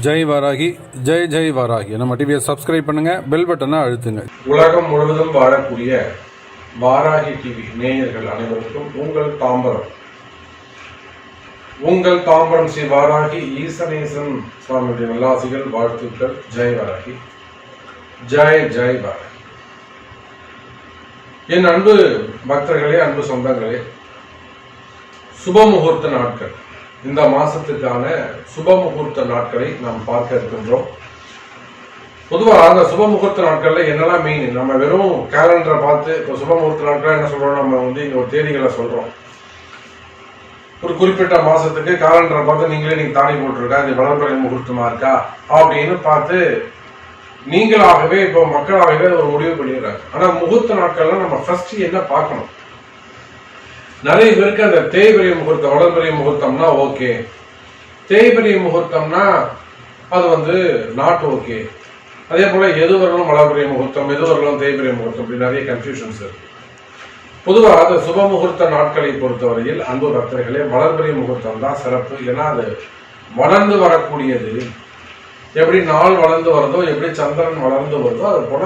ஜெய் வாராகி ஜெய் ஜெய் வாராகி. நம்ம டிவியை சப்ஸ்கிரைப் பண்ணுங்க பெல் பட்டனை அழுத்துங்க. உலகம் முழுவதும் வாழக்கூடிய வாராகி டிவி நேயர்கள் அனைவருக்கும் உங்கள் தாம்பரம். உங்கள் தாம்பரம் ஸ்ரீ வாராகி ஈசனேசன் சுவாமியுடைய நல்லாசிகள் வாழ்த்துக்கள். ஜெய் வாராகி. ஜெய் ஜெய் வாராகி. என் அன்பு பக்தர்களே அன்பு சொந்தங்களே சுப முகூர்த்த நாட்கள். இந்த மாசத்துக்கான சுப முகூர்த்த நாட்களை நாம் பார்க்க இருக்கின்றோம். பொதுவாக அந்த சுப முகூர்த்த நாட்கள்ல என்னெல்லாம் மெயின் நம்ம வெறும் கேலண்டரை பார்த்து இப்போ சுப முகூர்த்த நாட்கள் என்ன சொல்றோம்? நம்ம வந்து இங்க ஒரு தேதிகளை சொல்றோம். ஒரு குறிப்பிட்ட மாசத்துக்கு காலண்டரை பார்த்து நீங்களே நீங்க தாலி போட்டிருக்கா? இது வளர்பிறை முகூர்த்தமா இருக்கா? அப்படின்னு பார்த்து நீங்களாகவே இப்போ மக்களாகவே ஒரு முடிவு பண்ணிடுறாங்க. ஆனா முகூர்த்த நாட்கள்லாம் நம்ம ஃபர்ஸ்ட் என்ன பார்க்கணும்? நிறைய பேருக்கு அந்த தேய்பிரை முகூர்த்தம் வளர்பிறை முகூர்த்தம்னா ஓகே. தேய்பிரை முகூர்த்தம்னா அது வந்து நாட் ஓகே அதே போல எது வரலும் வளர்பிறை முகூர்த்தம் எது வரலும் தேய்பிரை முகூர்த்தம் இப்படி நிறைய கன்ஃபியூஷன்ஸ் இருக்கு. பொதுவாக அந்த சுப முகூர்த்த நாட்களை பொறுத்தவரையில் அன்பு பக்தர்களே வளர்பிறை முகூர்த்தம் தான் சிறப்பு. ஏன்னா அது வளர்ந்து வரக்கூடியது. எப்படி நாள் வளர்ந்து வருதோ எப்படி சந்திரன் வளர்ந்து வருதோ அது போல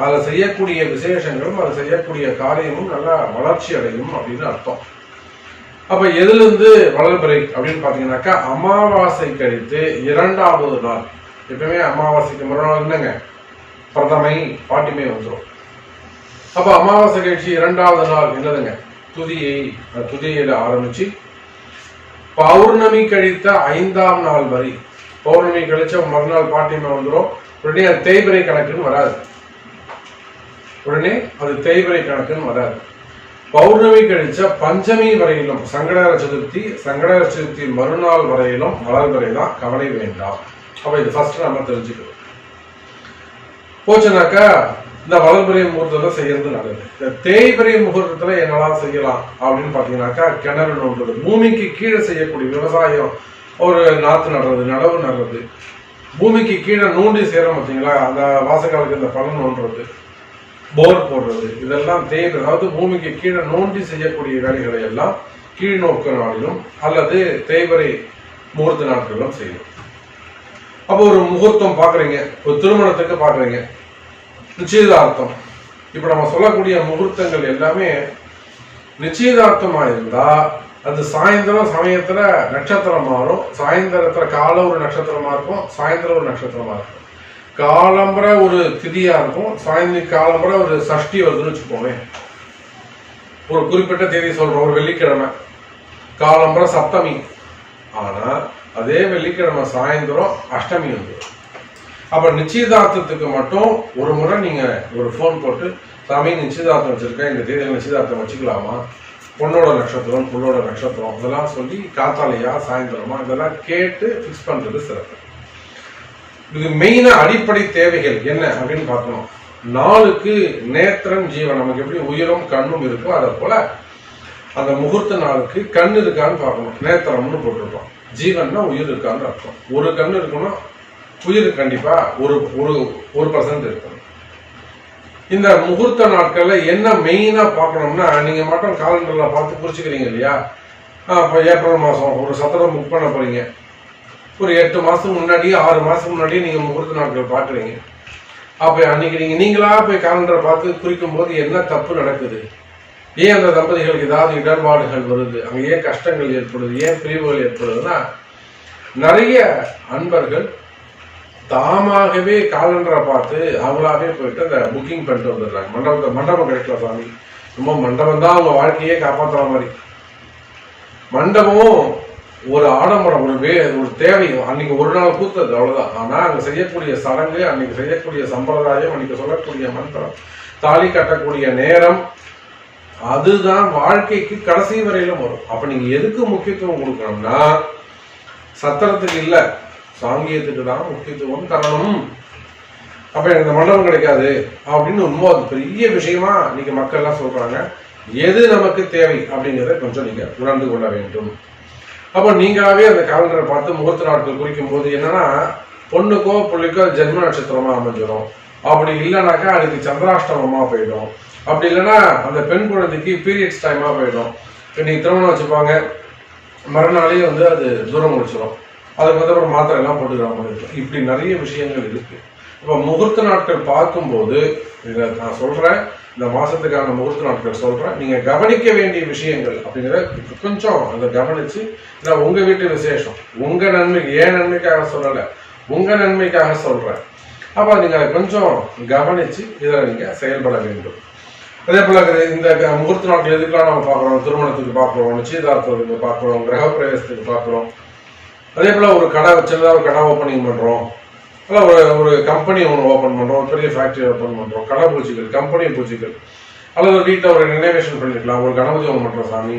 அதில் செய்யக்கூடிய விசேஷங்களும் அதை செய்யக்கூடிய காரியமும் நல்லா வளர்ச்சி அடையும் அப்படின்னு அர்த்தம். அப்ப எதுலேருந்து வளர்பிறை அப்படின்னு பார்த்தீங்கன்னாக்கா அமாவாசை கழித்து இரண்டாவது நாள். எப்பவுமே அமாவாசைக்கு மறுநாள் என்னங்க? பிரதமை பாட்டிமை வந்துடும் அப்ப அமாவாசை கழிச்சு இரண்டாவது நாள் என்னதுங்க? துதியை துதியில ஆரம்பிச்சு பௌர்ணமி கழித்த ஐந்தாம் நாள் வரை பௌர்ணமி கழிச்ச மறுநாள் பாட்டிமை வந்துடும் உடனே அது தேய்பிரை கணக்குன்னு வராது. உடனே அது தேய்பிரை கணக்குன்னு வராது. பௌர்ணமி கழிச்ச பஞ்சமி வரையிலும் சங்கடார சதுர்த்தி சங்கடார சதுர்த்தி மறுநாள் வரையிலும் வளர்பிறை தான் கவலை வேண்டாம். அப்ப இது ஃபர்ஸ்ட் நம்ம தெரிஞ்சுக்கணும். போச்சுனாக்கா இந்த வளர்பிறை முகூர்த்தத்தை செய்யறது நல்லது. இந்த தேய்பிறை முகூர்த்தத்துல என்னெல்லாம் செய்யலாம் அப்படின்னு பாத்தீங்கன்னாக்கா கிணறு நோண்டுறது பூமிக்கு கீழே செய்யக்கூடிய விவசாயம் ஒரு நாத்து நடுறது நடவு நடுறது. பூமிக்கு கீழே நோண்டி செய்யறோம் பார்த்தீங்களா அந்த வாசக்காலுக்கு இந்த பலன் நோண்டுறது. போர் போடுறது. இதெல்லாம் தேய்வு அதாவது பூமிக்கு கீழே நோண்டி செய்யக்கூடிய வேலைகளை எல்லாம் கீழ் நோக்க நாளிலும் அல்லது தேய்வரை முகூர்த்த நாட்களிலும் செய்யணும். அப்போ ஒரு முகூர்த்தம் பார்க்குறீங்க. ஒரு திருமணத்துக்கு பாக்குறீங்க நிச்சயதார்த்தம். இப்போ நம்ம சொல்லக்கூடிய முகூர்த்தங்கள் எல்லாமே நிச்சயதார்த்தமா இருந்தா அது சாயந்தரம் சமயத்துல நட்சத்திரம் மாறும். சாயந்தரத்தில் காலை ஒரு நட்சத்திரமா இருக்கும். சாயந்தரம் ஒரு நட்சத்திரமா இருக்கும். காலம்பர ஒரு திதியா இருக்கும். சாயந்தரம் காலம்பர ஒரு சஷ்டி வருதுன்னு வச்சுக்கோமே. ஒரு குறிப்பிட்ட தேதி சொல்றோம். ஒரு வெள்ளிக்கிழமை. காலம்பரம் சப்தமி. ஆனா அதே வெள்ளிக்கிழமை சாயந்தரம் அஷ்டமி வந்துடும் அப்ப நிச்சயதார்த்தத்துக்கு மட்டும் ஒரு முறை நீங்க ஒரு ஃபோன் போட்டு சாமி நிச்சயதார்த்தம் வச்சிருக்கேன். இந்த தேதியில் நிச்சயதார்த்தம் வச்சுக்கலாமா? பொண்ணோட நட்சத்திரம் புள்ளோட நட்சத்திரம். இதெல்லாம் சொல்லி காத்தாலையா சாயந்தரமா இதெல்லாம் கேட்டு ஃபிக்ஸ் பண்றது சிறப்பு. இது மெயினா அடிப்படை தேவைகள் என்ன அப்படின்னு பார்க்கணும். நாளுக்கு நேத்திரம் ஜீவன் நமக்கு எப்படி உயிரும் கண்ணும் இருக்கோ அதை போல அந்த முகூர்த்த நாளுக்கு கண் இருக்கான்னு பார்க்கணும். நேத்திரம்னு போட்டிருக்கோம். ஜீவன்னா உயிர் இருக்கான்னு அர்த்தம். ஒரு கண் இருக்கணும் உயிர் கண்டிப்பா ஒரு ஒரு ஒரு பர்சன்ட் இருக்கணும். இந்த முகூர்த்த நாட்கள்ல என்ன மெயினா பார்க்கணும்னா நீங்க மட்டும் காலண்டர்ல பார்த்து குறிச்சுக்கிறீங்க இல்லையா? இப்போ ஏப்ரல் மாசம் ஒரு சத்திரம் புக் பண்ண போறீங்க. ஒரு எட்டு மாசத்துக்கு முன்னாடியே ஆறு மாசத்துக்கு முன்னாடியே நீங்க முகூர்த்த நாட்கள் பாக்குறீங்க அப்ப அன்னைக்கு நீங்க நீங்களா போய் காலண்டரை பார்த்து குறிக்கும் போது என்ன தப்பு நடக்குது? ஏன் அந்த தம்பதிகளுக்கு ஏதாவது இடர்பாடுகள் வருது? அங்க ஏன் கஷ்டங்கள் ஏற்படுது? ஏன் பிரிவுகள் ஏற்படுதுன்னா நிறைய அன்பர்கள் தாமாகவே காலண்டரை பார்த்து அவங்களாவே போயிட்டு அந்த புக்கிங் பண்ணிட்டு வந்துடுறாங்க. மண்டபத்தை மண்டபம் கிடைக்கல சாமி. ரொம்ப மண்டபம் தான் அவங்க வாழ்க்கையே காப்பாற்றுற மாதிரி. மண்டபமும் ஒரு ஆடம்பரம் ஒரு வே ஒரு தேவை. அன்னைக்கு ஒரு நாள் கூத்தது அவ்வளவுதான். ஆனா அங்க செய்யக்கூடிய சடங்கு அன்னைக்கு செய்யக்கூடிய சம்பிரதாயம் அன்னைக்கு சொல்லக்கூடிய மந்திரம் தாலி கட்டக்கூடிய நேரம் அதுதான் வாழ்க்கைக்கு கடைசி வரையிலும் வரும். அப்ப நீங்க எதுக்கு முக்கியத்துவம் கொடுக்கணும்னா சத்திரத்துக்கு இல்ல சாங்கியத்துக்கு தான் முக்கியத்துவம் தரணும். அப்ப எனக்கு இந்த மண்டபம் கிடைக்காது அப்படின்னு ரொம்ப அது பெரிய விஷயமா இன்னைக்கு மக்கள் எல்லாம் சொல்றாங்க. எது நமக்கு தேவை அப்படிங்கிறத கொஞ்சம் நீங்க உணர்ந்து கொள்ள வேண்டும். அப்போ நீங்களாவே அந்த கேலண்டரை பார்த்து முகூர்த்த நாட்கள் குறிக்கும் போது என்னன்னா பொண்ணுக்கோ பிள்ளைக்கோ ஜென்ம நட்சத்திரமா அமைஞ்சிடும் அப்படி இல்லைனாக்கா அதுக்கு சந்திராஷ்டமமா போயிடும். அப்படி இல்லைன்னா அந்த பெண் குழந்தைக்கு பீரியட்ஸ் டைமா போயிடும். இன்னைக்கு திருமணம் வச்சுப்பாங்க. மறுநாளே வந்து அது தூரம் முடிச்சிடும் அதுக்கு வந்து அப்புறம் மாத்திரை எல்லாம் போட்டுக்கிற மாதிரி இருக்கும். இப்படி நிறைய விஷயங்கள் இருக்கு. இப்போ முகூர்த்த நாட்கள் பார்க்கும்போது இதை நான் சொல்றேன். இந்த மாசத்துக்கான முகூர்த்த நாட்கள் சொல்றேன். நீங்க கவனிக்க வேண்டிய விஷயங்கள் அப்படிங்கிற கொஞ்சம் அதை கவனிச்சு இல்லை உங்க வீட்டு விசேஷம் உங்க நன்மைக்கு ஏன் நன்மைக்காக சொல்லலை உங்க நன்மைக்காக சொல்றேன். அப்ப நீங்க அதை கொஞ்சம் கவனிச்சு இதில் நீங்க செயல்பட வேண்டும். அதே போல இந்த க- முகூர்த்த நாட்கள் எதுக்கெல்லாம் நம்ம பார்க்குறோம்? திருமணத்துக்கு பார்க்குறோம் நிச்சயதார்த்தத்துக்கு பார்க்குறோம் கிரக பிரவேசத்துக்கு பார்க்குறோம். அதே போல ஒரு கடை சின்னதாக ஒரு கடை ஓப்பனிங் பண்றோம். இல்லை ஒரு ஒரு கம்பெனி ஒன்று ஓப்பன் பண்ணுறோம் ஒரு பெரிய ஃபேக்டரி ஓப்பன் பண்ணுறோம் கடை பூஜைகள் கம்பெனி பூஜைகள் அல்லது ஒரு வீட்டில் ஒரு ரினோவேஷன் பண்ணிக்கலாம் ஒரு கணபதி ஹோமம் பண்றோம் சாமி.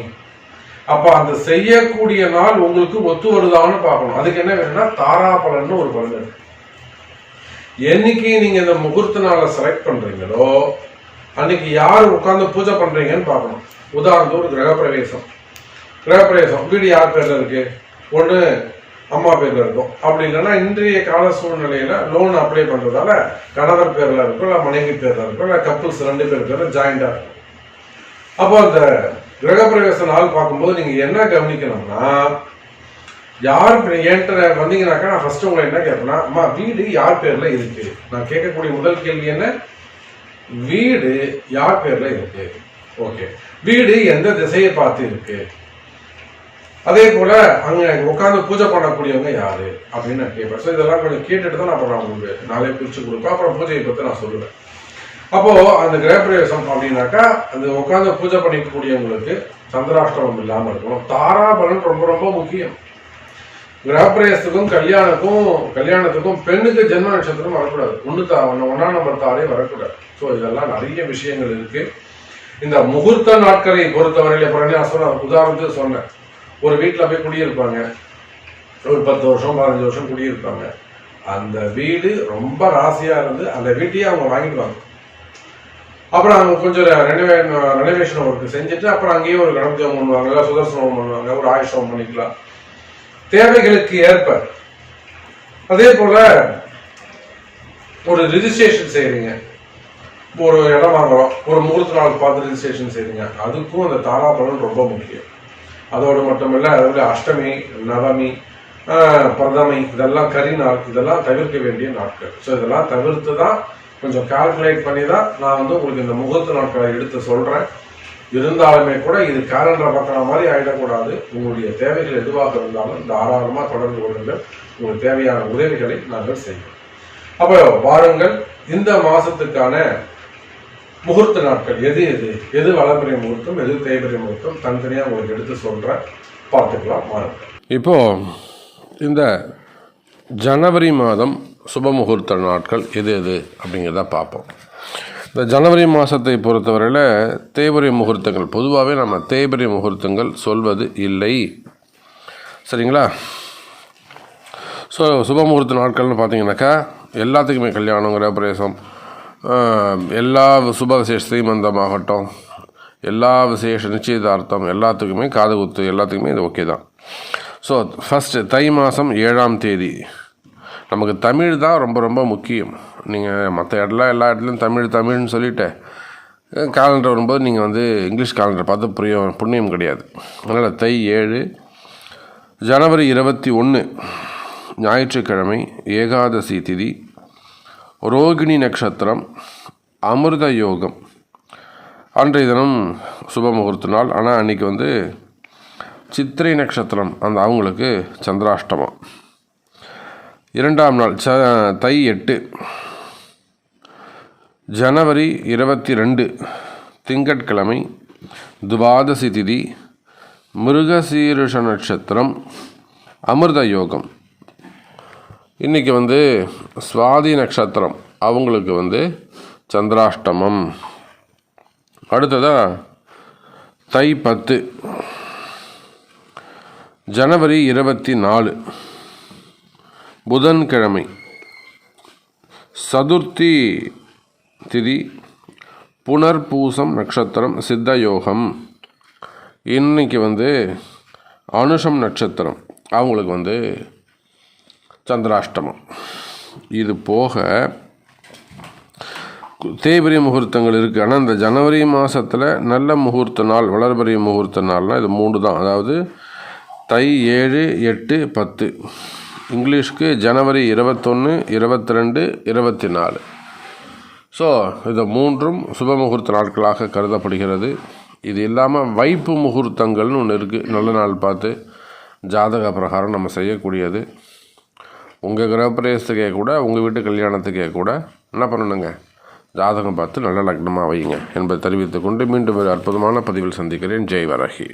அப்போ அந்த செய்யக்கூடிய நாள் உங்களுக்கு ஒத்து வருதான்னு பார்க்கணும். அதுக்கு என்ன வேணும்னா தாராபலன்னு ஒரு பலன் இருக்கு. என்னைக்கு நீங்க இந்த முகூர்த்த நாளை செலக்ட் பண்றீங்களோ அன்னைக்கு யார் உட்காந்து பூஜை பண்றீங்கன்னு பார்க்கணும். உதாரணத்துக்கு ஒரு கிரகப்பிரவேசம். கிரகப்பிரவேசம். வீடு யார் பேர்ல இருக்கு? ஒன்று அம்மா பேர்ல இருக்கும். அப்படி இல்லைன்னா இன்றைய கால சூழ்நிலையில லோன் அப்ளை பண்றதால கணவர் பேர்ல இருக்கும் இல்ல மனைவி பேர்ல இருக்கும் இல்ல கப்புள்ஸ் ரெண்டு பேர் பேர்ல ஜாயிண்டா இருக்கும். அப்போ அந்த கிரகப்பிரவேச நாள் பார்க்கும்போது நீங்க என்ன கவனிக்கணும்னா யார் என்கிட்ட வந்தீங்கன்னாக்கா நான் ஃபர்ஸ்ட் உங்களை என்ன கேட்பேன்னா அம்மா வீடு யார் பேர்ல இருக்கு? நான் கேட்கக்கூடிய முதல் கேள்வி என்ன? வீடு யார் பேர்ல இருக்கு? ஓகே. வீடு எந்த திசையை பார்த்து இருக்கு? அதே போல அங்க உட்காந்து பூஜை பண்ணக்கூடியவங்க யாரு? அப்படின்னு நான் கேட்பேன். ஸோ இதெல்லாம் கொஞ்சம் கேட்டுட்டு தான் அப்புறம் உங்களுக்கு நாளே பிரிச்சு கொடுப்பேன். அப்புறம் பூஜையை பற்றி நான் சொல்லுவேன். அப்போ அந்த கிரகப்பிரவேசம் அப்படின்னாக்கா அந்த உட்காந்து பூஜை பண்ணிக்கக்கூடியவங்களுக்கு சந்திராஷ்டமம் இல்லாமல் இருக்கணும். தாராபலன் ரொம்ப ரொம்ப முக்கியம். கிரகப்பிரவேசத்துக்கும் கல்யாணத்துக்கும் கல்யாணத்துக்கும் பெண்ணுக்கு ஜென்ம நட்சத்திரம் வரக்கூடாது. ஒன்று தா ஒன்று ஒன்றாம் நம்பர் தாரே வரக்கூடாது. ஸோ இதெல்லாம் நிறைய விஷயங்கள் இருக்கு. இந்த முகூர்த்த நாட்களை பொறுத்தவரையில் அப்புறம் நான் சொன்ன உதாரணத்துக்கு சொன்னேன். ஒரு வீட்டில் போய் குடியிருப்பாங்க. ஒரு பத்து வருஷம் பதினஞ்சு வருஷம் குடியிருப்பாங்க. அந்த வீடு ரொம்ப ராசியாக இருந்து அந்த வீட்டையே அவங்க வாங்கிடுவாங்க. அப்புறம் அவங்க கொஞ்சம் ரெனோவே ரெனோவேஷன் ஒர்க் செஞ்சுட்டு அப்புறம் அங்கேயே ஒரு கணபதி பண்ணுவாங்க இல்லை சுதர்சனம் பண்ணுவாங்க ஒரு ஆயுஷம் பண்ணிக்கலாம். தேவைகளுக்கு ஏற்ப. அதே போல ஒரு ரிஜிஸ்ட்ரேஷன் செய்கிறீங்க ஒரு இடம் வாங்குறோம். ஒரு முகூர்த்த நாள் பார்த்து ரிஜிஸ்ட்ரேஷன் செய்கிறீங்க அதுக்கும் அந்த தாராபலன் ரொம்ப முக்கியம். அதோடு மட்டுமல்ல அதில் அஷ்டமி நவமி பிரதமை இதெல்லாம் கரி நாள் இதெல்லாம் தவிர்க்க வேண்டிய நாட்கள். ஸோ இதெல்லாம் தவிர்த்து தான் கொஞ்சம் கால்குலேட் பண்ணி தான் நான் வந்து உங்களுக்கு இந்த முகூர்த்த நாட்களை எடுத்து சொல்கிறேன் இருந்தாலுமே கூட இது கேலண்டரை பார்க்குற மாதிரி ஆகிடக்கூடாது உங்களுடைய தேவைகள் எதுவாக இருந்தாலும் தாராளமாக தொடர்பு கொள்ளுங்கள். உங்களுக்கு தேவையான உதவிகளை நாங்கள் செய்வோம். அப்போ வாருங்கள் இந்த மாதத்துக்கான முகூர்த்த நாட்கள். எது எது? எது வளர்பிறை முகூர்த்தம்? எது தேய்பிறை முகூர்த்தம்? தனித்தனியாக உங்களுக்கு எடுத்து சொல்கிறேன் பார்த்துக்கலாம் வாருங்கள் இப்போ இந்த ஜனவரி மாதம் சுப முகூர்த்த நாட்கள் எது எது அப்படிங்கிறத பார்ப்போம். இந்த ஜனவரி மாதத்தை பொறுத்தவரையில் தேய்பிறை முகூர்த்தங்கள் பொதுவாகவே நம்ம தேய்பிறை முகூர்த்தங்கள் சொல்வது இல்லை. சரிங்களா? ஸோ சுப முகூர்த்த நாட்கள்னு பார்த்தீங்கன்னாக்கா எல்லாத்துக்குமே கல்யாணம் கிரகப்பிரவேசம் எல்லா சுப விசேஷ ஸ்ரீமந்தமாகட்டும் எல்லா விசேஷ நிச்சயதார்த்தம் எல்லாத்துக்குமே காது குத்து எல்லாத்துக்குமே இது ஓகே தான். ஸோ ஃபஸ்ட்டு தை மாதம் ஏழாம் தேதி. நமக்கு தமிழ் தான் ரொம்ப ரொம்ப முக்கியம். நீங்கள் மற்ற இடம்லாம் எல்லா இடத்துலையும் தமிழ் தமிழ்னு சொல்லிட்டு காலண்டர் வரும்போது நீங்கள் வந்து இங்கிலீஷ் காலண்டர் பார்த்து புரியும் புண்ணியம் கிடையாது. அதனால் தை ஏழு ஜனவரி இருபத்தி ஒன்று ஞாயிற்றுக்கிழமை ஏகாதசி திதி ரோகிணி நட்சத்திரம் அமிர்த யோகம். அன்றைய தினம் சுப முகூர்த்த நாள். ஆனால் அன்றைக்கி வந்து சித்திரை நட்சத்திரம். அந்த அவங்களுக்கு சந்திராஷ்டமம். இரண்டாம் நாள் ச தை எட்டு. ஜனவரி இருபத்தி ரெண்டு திங்கட்கிழமை துவாதசி திதி மிருகசீருஷ நட்சத்திரம் அமிர்த யோகம். இன்றைக்கி வந்து சுவாதி நட்சத்திரம். அவங்களுக்கு வந்து சந்திராஷ்டமம். அடுத்ததாக தை பத்து. ஜனவரி இருபத்தி நாலு. புதன்கிழமை. சதுர்த்தி திதி. புனர்பூசம் நட்சத்திரம் சித்த யோகம் இன்னைக்கு வந்து அனுஷம் நட்சத்திரம். அவங்களுக்கு வந்து சந்திராஷ்டமம். இது போக தேய்பிரி முகூர்த்தங்கள் இருக்குது ஆனால் இந்த ஜனவரி மாதத்தில் நல்ல முகூர்த்த நாள் வளர்பரிய முகூர்த்த நாள்னால் இது மூணு தான். அதாவது தை ஏழு எட்டு பத்து. இங்கிலீஷ்க்கு ஜனவரி இருபத்தொன்று இருபத்தி ரெண்டு இருபத்தி நாலு ஸோ இது மூன்றும் சுப முகூர்த்த நாட்களாக கருதப்படுகிறது. இது இல்லாமல் வைப்பு முகூர்த்தங்கள்னு ஒன்று இருக்குது நல்ல நாள் பார்த்து ஜாதக பிரகாரம் நம்ம செய்யக்கூடியது. உங்கள் கிரகப்பிரவேசத்துக்கே கூட உங்கள் வீட்டு கல்யாணத்துக்கே கூட என்ன பண்ணணுங்க? ஜாதகம் பார்த்து நல்ல லக்னமாக வையுங்க என்பதை தெரிவித்துக்கொண்டு மீண்டும் ஒரு அற்புதமான பதிவில் சந்திக்கிறேன். ஜெய் வரகி.